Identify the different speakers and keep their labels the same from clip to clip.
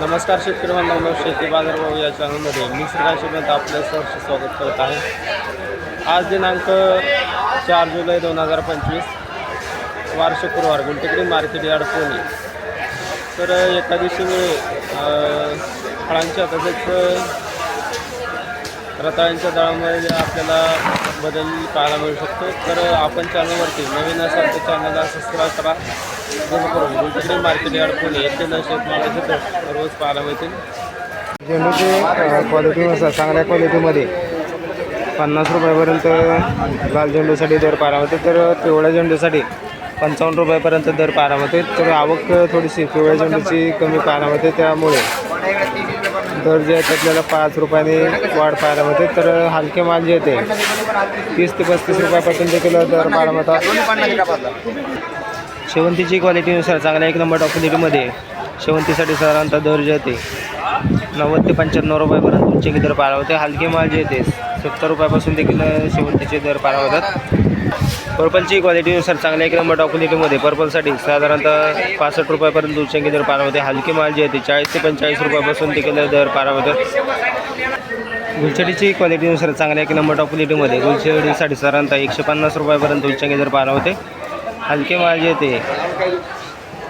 Speaker 1: नमस्कार शेतकरी बांधवांनो शेती बाजारभाव या चॅनलमध्ये मी श्रीकांत आपलं सहर्ष स्वागत करत आहे. आज दिनांक चार जुलै दोन हजार पंचवीस वार शुक्रवार गुंटेकडी मार्केट यार्ड पुणे. तर एका दिवशी मी फळांच्या तसेच रताळ्यांच्या दळामध्ये आपल्याला बदल पाहायला मिळू शकतो. तर आपण चॅनलवरती नवीन असाल तर चॅनलला सबस्क्राईब करा. झेंडूची गुंटेकडी मार्केट यार्ड रोज पाहायला मिळतील
Speaker 2: झेंडूचे क्वालिटीनुसार चांगल्या क्वालिटीमध्ये पन्नास रुपयापर्यंत लाल झेंडूसाठी दर पारा तर पिवळ्या झेंडूसाठी पंचावन्न रुपयापर्यंत दर पारा तर आवक थोडीशी पिवळ्या झेंडूची कमी पाहायला होते त्यामुळे दर जे आहेत आपल्याला पाच रुपयाने वाढ पाहायला मिळते तर हलके माल जे येते तीस ते पस्तीस रुपयापर्यंत देखील दर पाहायला मिळतात शेवंतीची क्वालिटीनुसार चांगल्या एक नंबर टॉप शेवंतीसाठी साधारणतः दर जे येते नव्वद ते पंच्याण्णव रुपयापर्यंत उच्च दर पारा होते? हलके माल जे येते सत्तर रुपयापासून देखील शेवंतीचे दर पारा होतात. पर्पलची क्वालिटीनुसार चांगल्या एक नंबर टॉप पर्पलसाठी साधारणतः पासष्ट रुपयापर्यंत उच्चांकी दर पारा होते? हलके माल जे येते चाळीस ते पंचेचाळीस रुपयापासून देखील दर पारा होतात. गुलछडीची क्वालिटीनुसार चांगल्या एक नंबर टॉप क्वालिटीमध्ये गुलछडीसाठी साधारणतः एकशे पन्नास रुपयापर्यंत उच्चांकी दर पारा होते? हलके माल जे येते.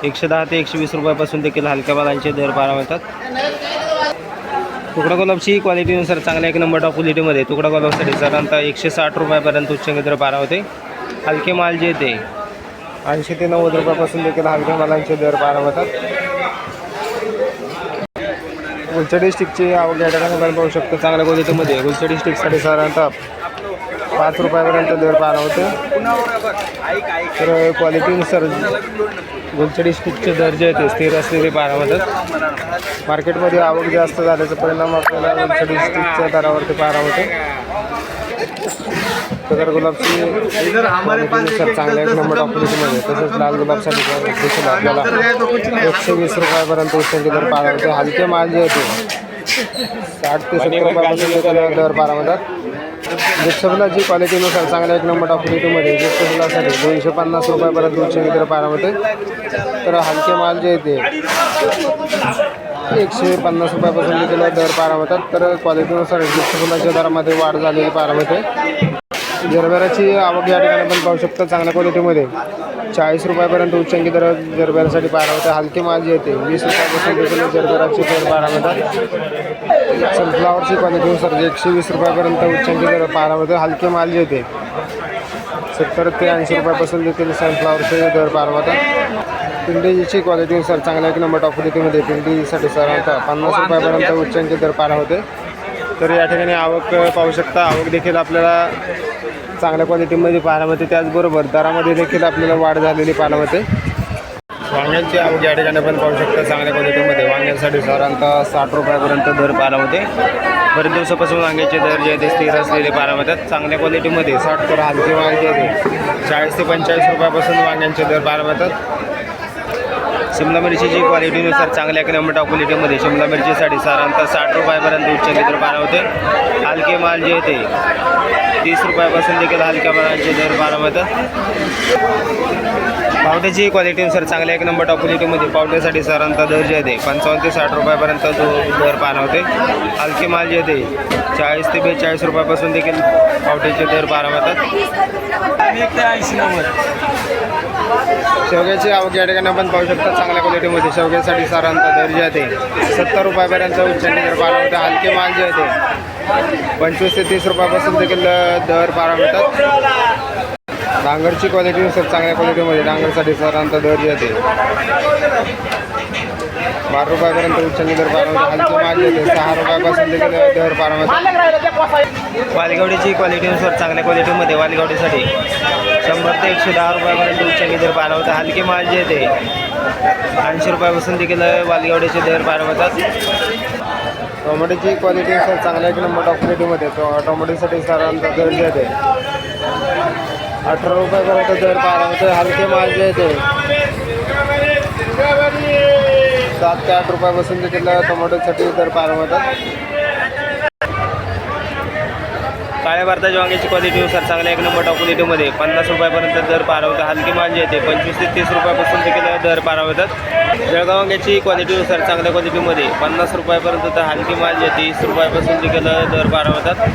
Speaker 2: एकशे दहा ते एकशे वीस रुपयापासून देखील हलक्या मालांचे दर पारा होतात तुकडा गुलाबची क्वालिटीनुसार चांगल्या एक नंबर टॉप क्वालिटीमध्ये तुकडा गुलाबसाठी साधारणतः एकशे साठ रुपयापर्यंत उच्चांकी दर पारा होते हलके माल जे येते ऐंशी ते नव्वद रुपयापासून देखील हलक्या मालांचे दर पारा होतात गुलचडी स्टिकची आवड या ठिकाणी आपण पाहू शकतो. चांगल्या क्वालिटीमध्ये गुलचडी स्टिकसाठी साधारणतः पाच रुपयापर्यंत दर पारा होते. तर क्वालिटीनुसार गुलचडी स्टिकचे दर जे आहेत स्थिर असलेले पारा होतात मार्केटमध्ये आवक जास्त झाल्याचा परिणाम आपल्याला गुलचडी स्टिकच्या दरावरती पारा होते. तर गुलाबची क्वालिटीनुसार चांगल्या एक नंबर ऑपरेशनमध्ये तसंच लाल गुलाबसाठी देखील आपल्याला. एकशे वीस रुपयापर्यंत उच्चांकी दर पारा होते. हलके माल जे होते साठ ते सत्तर रुपयापासून दर पारा होतात जिप्सफुलाची क्वालिटीनुसार चांगल्या एक नंबर ऑफ क्वालिटीमध्ये दोनशे पन्नास रुपयापर्यंत दोनशे मीटर पारा तर हलके माल जे येते एकशे पन्नास रुपयापासून देखील दर पारा होतात तर क्वालिटीनुसार जिप्सफुलाच्या दरामध्ये वाढ झालेली पारा होते जरबेराची आवक या ठिकाणी आपण पाहू शकतो चांगल्या क्वालिटीमध्ये चाळीस रुपयापर्यंत उच्चांकी दर जरबेरासाठी पारा होते हलके माल जे येते. वीस रुपयापासून देखील जरबेराची दर पारा होतात सनफ्लावरची क्वालिटीनुसार एकशे वीस रुपयापर्यंत उच्चांकी दर पारा होते हलके माल जे येते. सत्तर ते ऐंशी रुपयापासून देखील सनफ्लावरचे दर पार होतात पिंडीची क्वालिटीनुसार चांगल्या एक नंबर टॉप क्वालिटीमध्ये पिंडीसाठी साधारणतः पन्नास रुपयापर्यंत उच्चांकी दर पारा होते. तर या ठिकाणी आवक पाहू शकता. आवक देखील आपल्याला चांगल्या क्वालिटीमध्ये पाहायला मिळते. त्याचबरोबर दरामध्ये देखील आपल्याला वाढ झालेली पाहायला मिळते. वांग्यांची आवक या ठिकाणी पाहू शकता. चांगल्या क्वालिटीमध्ये वांग्यांसाठी साधारणतः साठ रुपयापर्यंत दर पाहायला मिळते. बरेच दिवसापासून वांग्याचे दर जे आहे ते स्थिर असलेले पाहायला मिळतात. चांगल्या क्वालिटीमध्ये साठ तर हलके वांगे चाळीस ते पंचेचाळीस रुपयापासून वांग्यांचे दर पाहायला मिळतात. शिमला मिरचीची क्वालिटीनुसार चांगल्या एक नंबर टॉप क्वालिटीमध्ये शिमला मिरचीसाठी साधारणतः साठ रुपयापर्यंत उच्च दर पारा होते हलके माल जे येते तीस रुपयापासून देखील हलक्या मालांचे दर बारा होतात. पावट्याची क्वालिटीनुसार चांगल्या एक नंबर टॉप क्वालिटीमध्ये पावट्यासाठी साधारणतः दर जे येते पंचावन्न ते साठ रुपयापर्यंत जो दर पार होते हलके माल जे आहे चाळीस ते बेचाळीस रुपयापासून देखील पावट्याचे दर पारा होतात.
Speaker 1: ऐंशी नव्वद.
Speaker 2: शेवग्याची आवक या ठिकाणी आपण पाहू शकता चांगल्या क्वालिटीमध्ये शेवग्यासाठी साधारणतः दर जे आहे ते सत्तर रुपयापर्यंत उच्चांकी दर पारा होते हलके माल जे आहे ते पंचवीस ते तीस रुपयापासून देखील दर पारा मिळतात. डांगरची क्वालिटीनुसार चांगल्या क्वालिटीमध्ये डांगरसाठी साधारणतः दर जे आहे ते बारा रुपयापर्यंत उच्चांकी दर पारा होते हलके माल जे आहे ते सहा रुपयापासून देखील दर पारा मिळतात वालगावडीची क्वालिटीनुसार चांगल्या क्वालिटीमध्ये वालगावडीसाठी. शंभर ते एकशे दहा रुपयापर्यंत उच्चांकी दर पारा होता. हलके माल जे येते ऐंशी रुपयापासून देखील वालगावडीचे दर पारा होतात? टोमॅटोची क्वालिटीनुसार चांगल्या एक नंबर टॉप क्वालिटीमध्ये टो टोमॅटोसाठी साधारणतः दर जे येते अठरा रुपयापर्यंत दर पारा होते. हलके माल जे येते सात ते आठ रुपयापासून देखील टोमॅटोसाठी दर पारा होतात
Speaker 1: काळ्या भारताच्या वांग्याची क्वालिटीनुसार चांगल्या एक नंबर क्वालिटीमध्ये पन्नास रुपयापर्यंत दर पार होतात हलकी माल जे येते. पंचवीस ते तीस रुपयापासून देखील दर पार होतात जळगाव वांग्याची क्वालिटीनुसार चांगल्या क्वालिटीमध्ये पन्नास रुपयापर्यंत तर हलकी माल जे येते. तीस रुपयापासून देखील दर पार होतात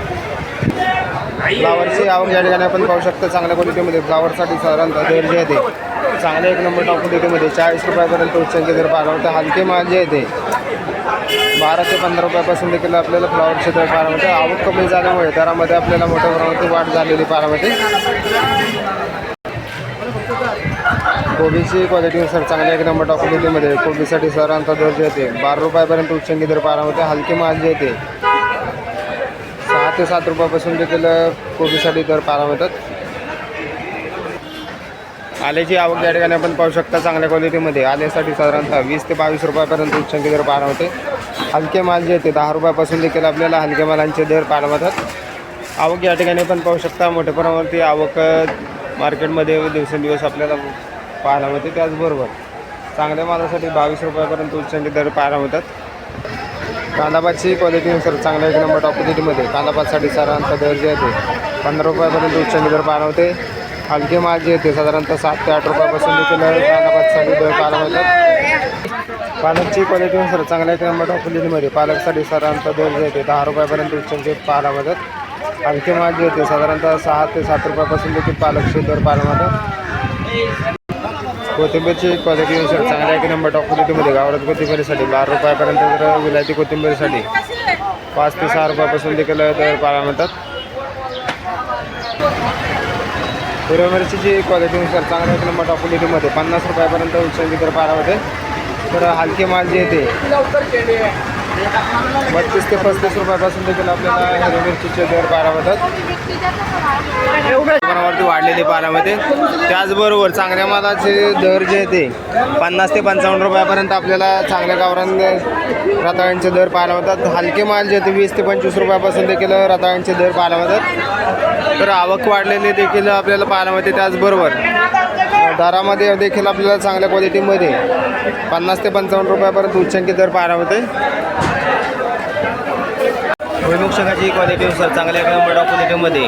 Speaker 2: फ्लावरची आवक या ठिकाणी आपण पाहू शकतो चांगल्या क्वालिटीमध्ये फ्लावरसाठी साधारणतः दर जे आहे ते चांगल्या एक नंबर टॉप क्वालिटीमध्ये चाळीस रुपयापर्यंत उच्चांकी दर पार होते हलके माल जे आहे ते बारा ते पंधरा रुपयापासून देखील आपल्याला फ्लावरचे दर पार होते आवक कमी झाल्यामुळे दरामध्ये आपल्याला मोठ्या प्रमाणात वाढ झालेली पारामध्ये कोबीची क्वालिटीनुसार चांगल्या एक नंबर टॉप क्वालिटीमध्ये कोबीसाठी सरांचा दर जे येते बारा रुपयापर्यंत उच्चांकी दर पारा होते हलके माल जे येते सहा ते सात रुपयापासून देखील कोबीसाठी दर पारा होतात आल्याची आवक या ठिकाणी आपण पाहू शकता चांगल्या क्वालिटीमध्ये आल्यासाठी साधारणतः वीस ते बावीस रुपयापर्यंत उच्चांकी दर पार होते हलके माल जे येते दहा रुपयापासून देखील आपल्याला हलके मालांचे दर पार होतात आवक या ठिकाणी आपण पाहू शकता मोठ्या प्रमाणावरती आवक मार्केटमध्ये दिवसेंदिवस आपल्याला पाहायला मिळते. त्याचबरोबर चांगल्या मालासाठी बावीस रुपयापर्यंत उच्चांकी दर पाहायला होतात कांदापातची क्वालिटीनुसार चांगल्या एक नंबर टॉप क्वालिटीमध्ये कांदापातसाठी साधारणतः दर जे आहे ते पंधरा रुपयापर्यंत उच्चांकी दर पाहायला होते हलके माल जे येते साधारणतः सात ते आठ रुपयापासून देखील कांदापातसाठी दर होतात. पालकची क्वालिटी सर चांगल्या एक नंबर पालकसाठी साधारणतः दर जे येते दहा रुपयापर्यंत उच्चांचे पाहायला मिळतात हलके माल जे येते साधारणतः सहा ते सात रुपयापासून देखील पालकचे दर पाहायला होतात. कोथिंबीरची क्वालिटी सर चांगल्या एक नंबर टॉप क्वालिटीमध्ये गावरात कोथिंबीरीसाठी बारा रुपयापर्यंत तर विलायती कोथिंबीरीसाठी पाच ते सहा रुपयापासून देखील दर पाहायला मिळतात हिरव्या मिरचीची क्वालिटीनुसार चांगल्या एक नंबर टॉप क्वालिटीमध्ये पन्नास रुपयापर्यंत उच्चांकी दर पारा होते. तर हलके माल जे येते बत्तीस ते पस्तीस रुपयापासून देखील आपल्याला हिरवी मिरचीचे दर पाहायला होतात प्रमाणावरती वाढलेले पाण्यामध्ये त्याचबरोबर चांगल्या मालाचे दर जे आहे ते पन्नास ते पंचावन्न रुपयापर्यंत आपल्याला चांगल्या गावरान रताळ्यांचे दर पाहायला होतात हलके माल जे ते वीस ते पंचवीस रुपयापासून देखील रताळ्यांचे दर पाहायला होतात तर आवक वाढलेले देखील आपल्याला पाहायला मिळते. त्याचबरोबर दारामध्ये देखील आपल्याला चांगल्या क्वालिटीमध्ये पन्नास ते पंचावन्न रुपयापर्यंत उच्चांकी दर पाहायला होते
Speaker 1: क्वालिटी सर चांगल्या नंबर क्वालिटीमध्ये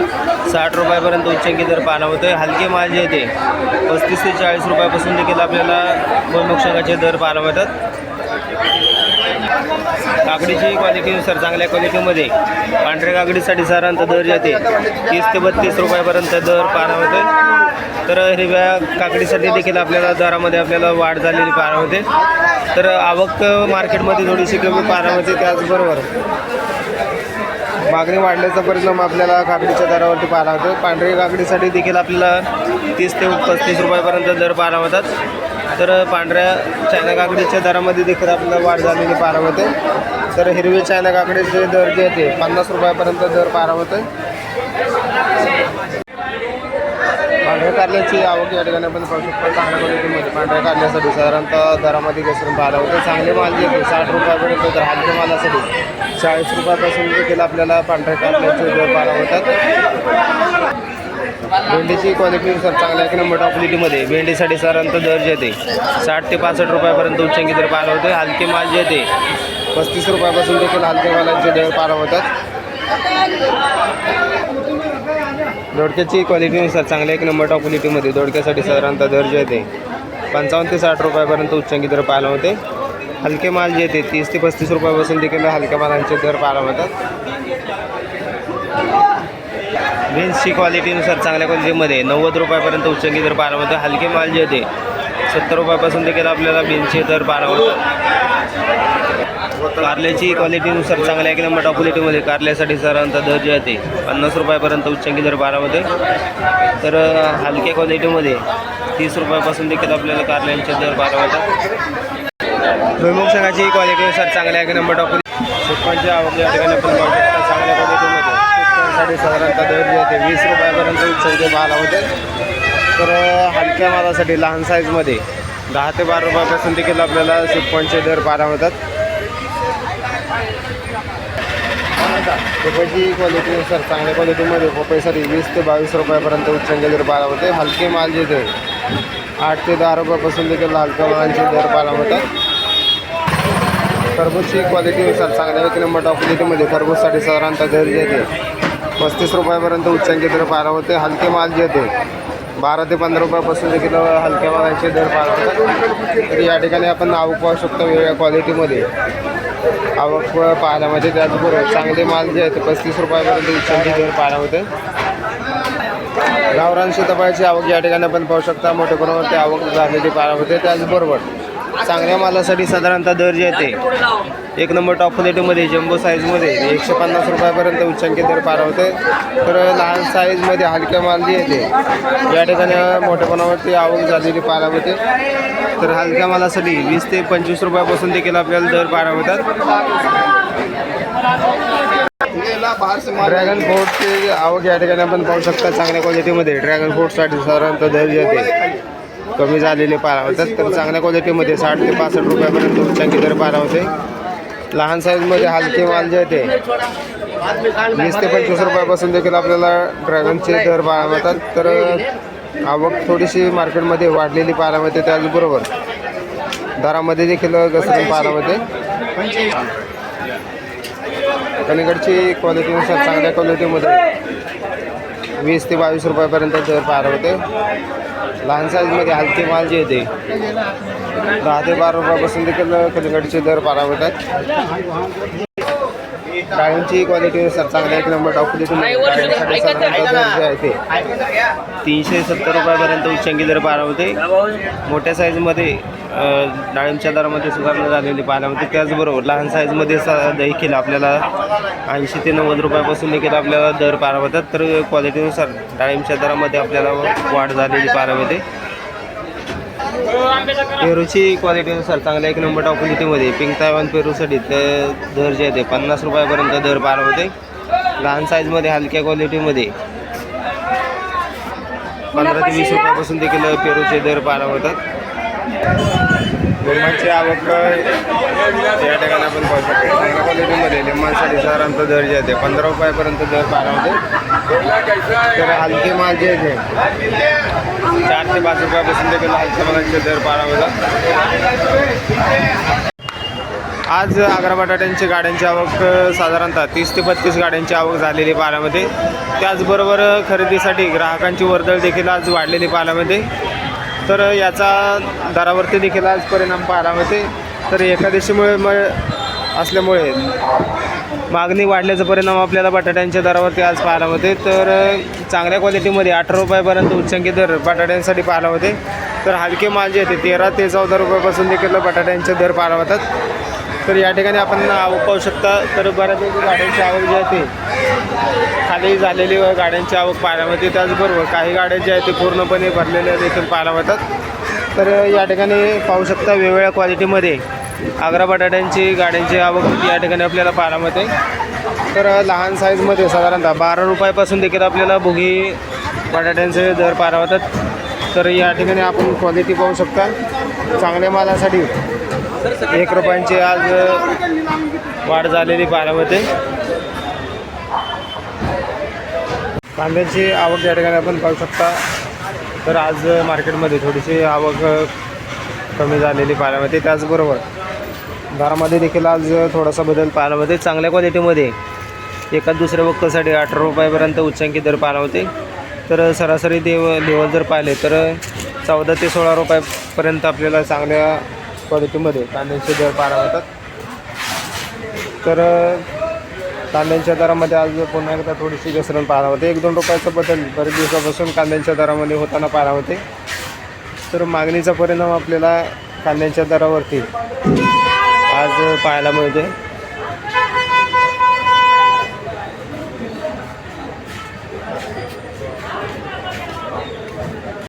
Speaker 1: साठ रुपयापर्यंत उच्चांकी दर पाहायला होते हलके माल जे येते पस्तीस ते चाळीस रुपयापासून देखील आपल्याला भुईमुक्षकाचे दर पाहायला मिळतात. काकडीची क्वालिटीनुसार चांगल्या क्वालिटीमध्ये पांढऱ्या काकडीसाठी साधारणतः दर येते. तीस ते बत्तीस रुपयापर्यंत दर पाहायला होते तर हिरव्या काकडीसाठी देखील आपल्याला दरामध्ये आपल्याला वाढ झालेली पारा होते. तर आवक मार्केटमध्ये थोडीशी कमी पारा होते त्याचबरोबर.
Speaker 2: मागणी वाढल्याचा परिणाम आपल्याला काकडीच्या दरावरती पाहायला होतो
Speaker 1: पांढरी काकडीसाठी देखील आपल्याला तीस ते पस्तीस रुपयापर्यंत दर पाहायला होतात. तर पांढऱ्या चायना काकडीच्या दरामध्ये देखील आपल्याला वाढ झालेली पारा होते
Speaker 2: तर हिरवे चायना काकडीचे दर जे ते पन्नास रुपयापर्यंत दर पाहायला होते पांढऱ्या कारल्याची आवक या ठिकाणी आपण पाहू शकतो. चांगल्या क्वालिटीमध्ये पांढऱ्या कारल्यासाठी साधारणतः दरामध्ये घसरून पाहायला होतं चांगले माल जे साठ रुपयापर्यंत तर हलक्या मालासाठी चाळीस रुपयापासून देखील आपल्याला पांढऱ्या कारल्याचे दर पाहायला होतात भेंडीची क्वालिटीनुसार चांगल्या एक नंबर टॉप क्वालिटीमध्ये भेंडीसाठी साधारणतः दर जे येते साठ ते पासष्ट रुपयापर्यंत उच्चांकी दर पाहायला होते हलके माल जे येते पस्तीस रुपयापासून देखील हलके मालाचे दर पार होतात दोडक्याची क्वालिटीनुसार चांगल्या एक नंबर टॉप क्वालिटीमध्ये दोडक्यासाठी साधारणतः दर जे येते पंचावन्न ते साठ रुपयापर्यंत उच्चांकी दर पाहायला होते हलके माल जे येते तीस ते पस्तीस रुपयापासून देखील हलक्या मालांचे दर पाहायला होतात
Speaker 1: बीन्सची क्वालिटीनुसार चांगल्या क्वालिटीमध्ये नव्वद रुपयापर्यंत उच्चंगी दर पाहायला होते हलके माल जे होते सत्तर रुपयापासून देखील आपल्याला बीन्सचे दर पाहायला होतात कारल्याची क्वालिटीनुसार चांगल्या एक नंबर टॉप क्वालिटीमध्ये कारल्यासाठी साधारणतः दर जे येते पन्नास रुपयापर्यंत उच्चंकी दर पाहायला तर हलक्या क्वालिटीमध्ये तीस रुपयापासून देखील आपल्याला कारल्यांचे दर पाहायला होतात. भुईमुग संघाची क्वालिटीनुसार चांगल्या एक नंबर टॉप
Speaker 2: सुटपांची आवक या ठिकाणी आपण चांगल्या क्वालिटीमध्ये मालासाठी साधारणतः दर जे येते वीस रुपयापर्यंत उच्चांकी माल होते तर हलक्या मालासाठी लहान साईजमध्ये दहा ते बारा रुपयापासून देखील आपल्याला सुटपांचे दर पारा होतात पपईची क्वालिटीनुसार चांगल्या क्वालिटीमध्ये पपईसाठी वीस ते बावीस रुपयापर्यंत उत्सवचे दर पारा होते. हलके माल जे ते आठ ते दहा रुपयापासून देखील हलक्या मालांचे दर पारा होतात टरबूजची क्वालिटीनुसार चांगल्या एक नंबर टॉप क्वालिटीमध्ये टरबूजसाठी साधारणतः दर जे पस्तीस रुपयापर्यंत उच्चांकी दर पारा होते. हलके माल जे होते बारा ते पंधरा रुपयापासून देखील हलक्या मालाचे दर पार होतात. तर या ठिकाणी आपण आवक पाहू शकतो वेगळ्या क्वालिटीमध्ये आवक पाहायला मिळते त्याचबरोबर चांगले माल जे आहेत पस्तीस रुपयापर्यंत उच्चांकी दर पाहायला होते. गावरान सीताफळाची आवक या ठिकाणी आपण पाहू शकता. मोठ्या प्रमाणावरती आवक झालेली पारा होते. त्याचबरोबर चांगल्या मालासाठी साधारणतः दर जे आहे ते एक नंबर टॉप क्वालिटीमध्ये जम्बो साईजमध्ये एकशे पन्नास रुपयापर्यंत उच्चांकी दर पार होते तर लहान साईजमध्ये हलक्या माल जे आहे ते या ठिकाणी मोठ्या प्रमाणावरती आवक झालेली पाहायला होते तर हलक्या मालासाठी वीस ते पंचवीस रुपयापासून देखील आपल्याला दर पाहायला होतात ड्रॅगन फ्रूटची आवक या ठिकाणी आपण पाहू शकता चांगल्या क्वालिटीमध्ये ड्रॅगन फ्रूटसाठी साधारणतः दर जे आहे ते कमी झालेले पारा होतात तर चांगल्या क्वालिटीमध्ये साठ ते पासष्ट रुपयापर्यंत तुमच्या दर पारा होते. लहान साईजमध्ये हलके माल जे होते ते वीस ते पंचवीस रुपयापासून देखील आपल्याला ड्रॅगनचे दर पारा मिळतात तर आवक थोडीशी मार्केटमध्ये वाढलेली पाहायला मिळते त्याचबरोबर. दरामध्ये देखील घसरून पाहायला मिळते अलीकडची क्वालिटीनुसार चांगल्या क्वालिटीमध्ये वीस ते बावीस रुपयापर्यंत दर पार होते. लहान साईजमध्ये हलके माल जे येते दहा ते बारा रुपयापासून देखील कलिंगडचे दर पारावतात होतात डाळींची क्वालिटीनुसार चांगल्या एक नंबर टॉप तीनशे सत्तर रुपयापर्यंत उच्चांकी दर पारा होते मोठ्या साईजमध्ये डाळिंबच्या दरामध्ये सुधारणा झालेली पाहायला मिळते त्याचबरोबर लहान साईजमध्ये सा देखील आपल्याला ऐंशी ते नव्वद रुपयापासून देखील आपल्याला दर पाहायला मिळतात तर क्वालिटीनुसार डाळिंबच्या दरामध्ये आपल्याला वाढ झालेली पाहायला मिळते पेरूची क्वालिटीनुसार चांगल्या एक नंबर टॉप क्वालिटीमध्ये पिंक तायवान पेरूसाठी ते दर जे आहे ते पन्नास रुपयापर्यंत दर पार होते. लहान साईजमध्ये हलक्या क्वालिटीमध्ये पंधरा ते वीस रुपयापासून देखील पेरूचे दर पार होतात. लिंबांची आवक या ठिकाणी आपण पाहू शकतो. चांगल्या क्वालिटीमध्ये लिंबांसाठी साधारणतः दर जे आहे ते पंधरा रुपयापर्यंत दर पार होते. तर हलके माल जे. आहे चार ते पाच रुपयापासून देखील हलक्या मालांचे दर बारा आज आग्रा बटाट्यांची गाड्यांची आवक साधारणतः तीस ते बत्तीस गाड्यांची आवक झालेली पालामध्ये त्याचबरोबर खरेदीसाठी ग्राहकांची वर्दळ देखील आज वाढलेली पाल्यामध्ये तर याचा दरावरती देखील आज परिणाम पाहायला मिळते. तर एकादशीमुळे म असल्यामुळे मागणी वाढल्याचा परिणाम आपल्याला बटाट्यांच्या दरावरती आज पाहायला होते तर चांगल्या क्वालिटीमध्ये अठरा रुपयापर्यंत उच्चांकी दर बटाट्यांसाठी पाहायला होते तर हलके माल जे होते तेरा ते चौदा रुपयापासून देखील बटाट्यांचे दर पाहायला होतात तर या ठिकाणी आपण आवक पाहू शकता तर बऱ्यापैकी गाड्यांची आवक जी आहे ते खाली झालेली गाड्यांची आवक पाहायला मिळते. त्याचबरोबर काही गाड्या ज्या आहेत ते पूर्णपणे भरलेल्या देखील पाहायला मिळतात. तर या ठिकाणी पाहू शकता वेगवेगळ्या क्वालिटीमध्ये आग्रा बटाट्यांची गाड्यांची आवक या ठिकाणी आपल्याला पाहायला मिळते? तर लहान साईजमध्ये साधारणतः बारा रुपयापासून देखील आपल्याला भुगी बटाट्यांचे दर पाहायला मिळतात. तर या ठिकाणी आपण क्वालिटी पाहू शकता. चांगल्या मालासाठी एक रुपयांची आज वाढ झालेली पाहायला मिळते. कांद्याची आवक या ठिकाणी आपण पाहू शकता. तर आज मार्केटमध्ये थोडीशी आवक कमी झालेली पाहायला मिळते. त्याचबरोबर दरामध्ये देखील आज थोडासा बदल पाहायला मिळते चांगल्या क्वालिटीमध्ये एका दुसऱ्या वक्कसाठी अठरा रुपयापर्यंत उच्चांकी दर पाहायला होते तर सरासरी देव लेवल जर पाहिले तर चौदा ते सोळा रुपयापर्यंत आपल्याला चांगल्या क्वालिटीमध्ये कांद्यांचे दर पाहायला होतात तर कांद्यांच्या दरामध्ये आज पुन्हा एकदा थोडीशी घसरण पाहायला होते एक दोन रुपयाचा बदल बरेच दिवसापासून कांद्यांच्या दरामध्ये होताना पाहायला होते तर मागणीचा परिणाम आपल्याला कांद्यांच्या दरावरती पाहायला मिळते